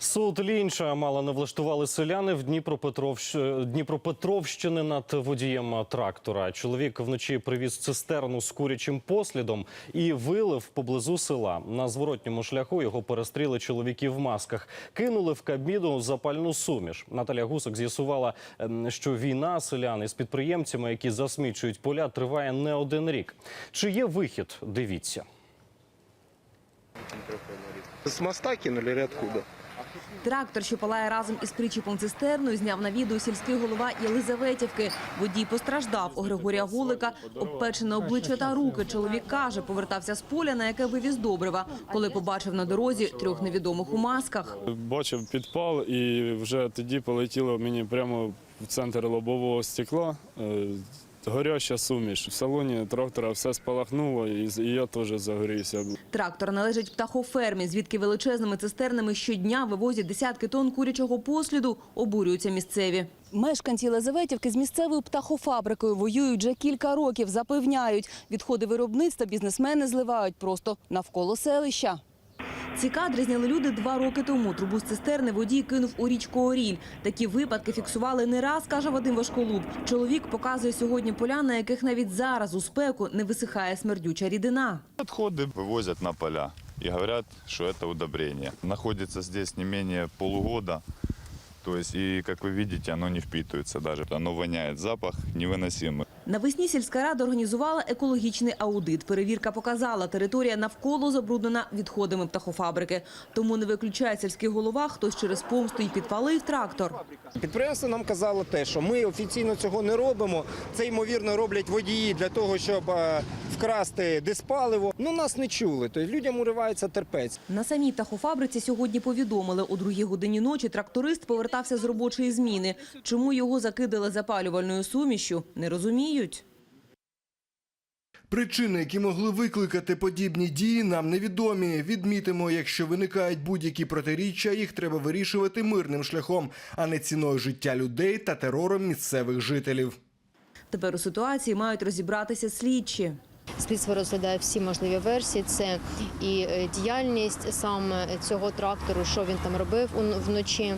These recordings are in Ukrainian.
Суд лінча мало не влаштували селяни в Дніпропетровщ- Дніпропетровщини над водієм трактора. Чоловік вночі привіз цистерну з курячим послідом і вилив поблизу села. На зворотньому шляху його перестріли чоловіки в масках, кинули в кабіну запальну суміш. Наталя Гусак з'ясувала, ем, що війна селян із підприємцями, які засмічують поля, триває не один рік. Чи є вихід? Дивіться. С моста кинули или откуда? Трактор, що палає разом із причіпом цистерною, зняв на відео сільський голова Єлизаветівки. Водій постраждав. У Григорія Гулика обпечене обличчя та руки. Чоловік каже, повертався з поля, на яке вивіз добрива, коли побачив на дорозі трьох невідомих у масках. Бачив підпал і вже тоді полетіло мені прямо в центр лобового стекла. Горяща суміш. В салоні трактора все спалахнуло, і я теж загорівся. Трактор належить птахофермі, звідки величезними цистернами щодня вивозять десятки тонн курячого посліду, обурюються місцеві. Мешканці Єлизаветівки з місцевою птахофабрикою воюють вже кілька років, запевняють. Відходи виробництва бізнесмени зливають просто навколо селища. Ці кадри зняли люди два роки тому. Трубу з цистерни водій кинув у річку Оріль. Такі випадки фіксували не раз, каже Вадим Важколуб. Чоловік показує сьогодні поля, на яких навіть зараз у спеку не висихає смердюча рідина. Отходы вывозят на поля и говорят, что это удобрение. Находится здесь не менее полугода, то есть и, как вы видите, оно не впитывается даже. Оно воняет, запах невыносимый. Навесні сільська рада організувала екологічний аудит. Перевірка показала, територія навколо забруднена відходами птахофабрики. Тому не виключає сільський голова, хтось через помсту й підпалив трактор. Підприємство нам казало те, що ми офіційно цього не робимо. Це ймовірно роблять водії для того, щоб е, вкрасти диспаливо. Ну нас не чули. Тобто людям уривається терпець. На самій птахофабриці сьогодні повідомили, о другій годині ночі тракторист повертався з робочої зміни. Чому його закидали запалювальною сумішю, не розуміють. Причини, які могли викликати подібні дії, нам невідомі. Відмітимо, якщо виникають будь-які протиріччя, їх треба вирішувати мирним шляхом, а не ціною життя людей та терором місцевих жителів. Тепер у ситуації мають розібратися слідчі. Слідство розглядає всі можливі версії. Це і е, діяльність саме цього трактору, що він там робив вночі,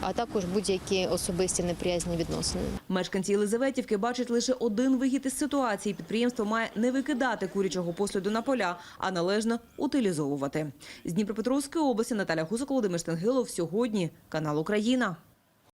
а також будь-які особисті неприязні відносини. Мешканці Єлизаветівки бачать лише один вихід із ситуації. Підприємство має не викидати курячого посліду на поля, а належно утилізовувати. З Дніпропетровської області Наталя Гусак, Володимир Стангилов. Сьогодні канал Україна.